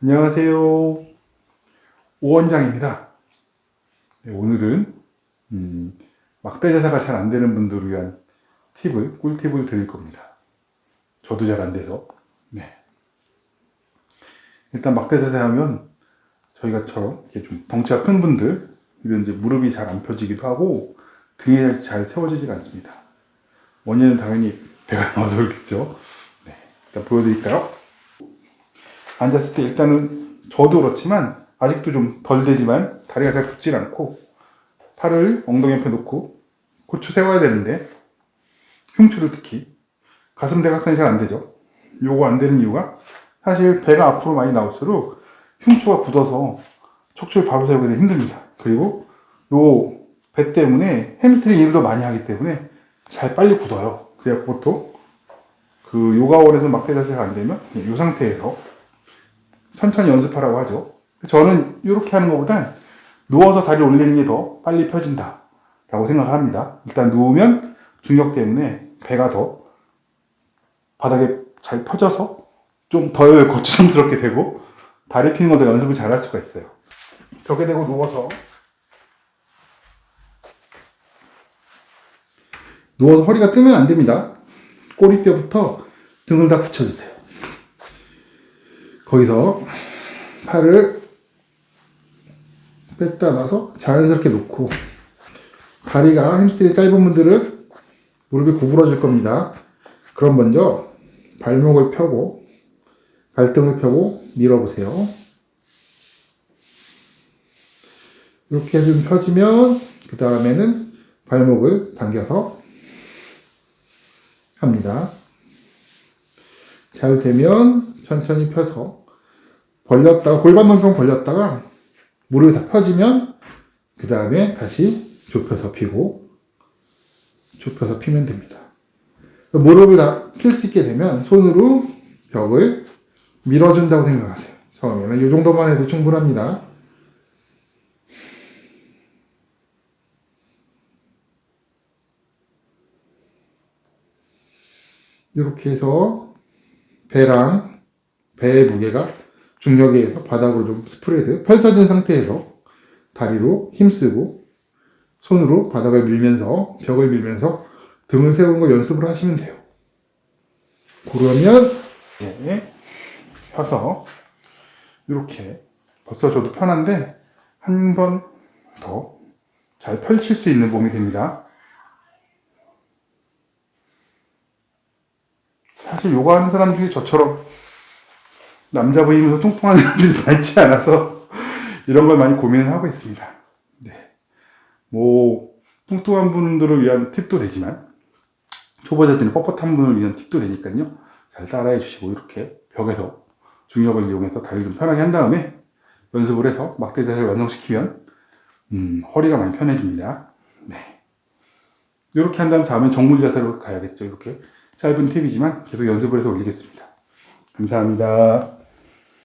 안녕하세요. 오 원장입니다. 네, 오늘은 음, 막대 자세가 잘 안 되는 분들을 위한 팁을, 꿀팁을 드릴 겁니다. 저도 잘 안 돼서. 네. 일단 막대 자세 하면 저희가처럼 이렇게 좀 덩치가 큰 분들, 이런 이제 무릎이 잘 안 펴지기도 하고 등이 잘 세워지지가 않습니다. 원인은 당연히 배가 나와서 그렇겠죠. 네. 일단 보여드릴까요? 앉았을 때 일단은 저도 그렇지만 아직도 좀 덜 되지만 다리가 잘 붙질 않고 팔을 엉덩이 옆에 놓고 고추 세워야 되는데 흉추를 특히 가슴 대각선이 잘 안 되죠. 요거 안 되는 이유가 사실 배가 앞으로 많이 나올수록 흉추가 굳어서 척추를 바로 세우기 힘듭니다. 그리고 요 배 때문에 햄스트링 더 많이 하기 때문에 잘 빨리 굳어요. 그래야 보통 그 요가원에서 막대 자세가 안 되면 이 상태에서 천천히 연습하라고 하죠. 저는 이렇게 하는 것보단 누워서 다리 올리는 게 더 빨리 펴진다. 라고 생각합니다. 일단 누우면 중력 때문에 배가 더 바닥에 잘 펴져서 좀 덜 거추장스럽게 되고 다리 피는 것도 연습을 잘 할 수가 있어요. 벽에 대고 누워서 누워서 허리가 뜨면 안 됩니다. 꼬리뼈부터 등을 다 붙여주세요. 거기서 팔을 뺐다 놔서 자연스럽게 놓고 다리가 햄스트링이 짧은 분들은 무릎이 구부러질 겁니다. 그럼 먼저 발목을 펴고 발등을 펴고 밀어보세요. 이렇게 좀 펴지면 그 다음에는 발목을 당겨서 합니다. 잘 되면 천천히 펴서 벌렸다가 골반 넘경 벌렸다가 무릎이 다 펴지면 그 다음에 다시 좁혀서 피고 좁혀서 피면 됩니다. 무릎을 다 필 수 있게 되면 손으로 벽을 밀어준다고 생각하세요. 처음에는 이 정도만 해도 충분합니다. 이렇게 해서 배랑 배의 무게가 중력에 의해서 바닥으로 좀 스프레드 펼쳐진 상태에서 다리로 힘쓰고 손으로 바닥을 밀면서 벽을 밀면서 등을 세우는 거 연습을 하시면 돼요. 그러면 네, 펴서 이렇게 저도 편한데 한 번 더 잘 펼칠 수 있는 몸이 됩니다. 사실 요가 하는 사람 중에 저처럼 남자 보이면서 통통한 사람들이 많지 않아서 이런 걸 많이 고민을 하고 있습니다. 네. 뭐, 뚱뚱한 분들을 위한 팁도 되지만, 초보자들이 뻣뻣한 분을 위한 팁도 되니까요. 잘 따라해 주시고, 이렇게 벽에서 중력을 이용해서 다리를 좀 편하게 한 다음에 연습을 해서 막대 자세를 완성시키면, 음, 허리가 많이 편해집니다. 네. 이렇게 한 다음 다음에 정물 자세로 가야겠죠. 이렇게 짧은 팁이지만 계속 연습을 해서 올리겠습니다. 감사합니다.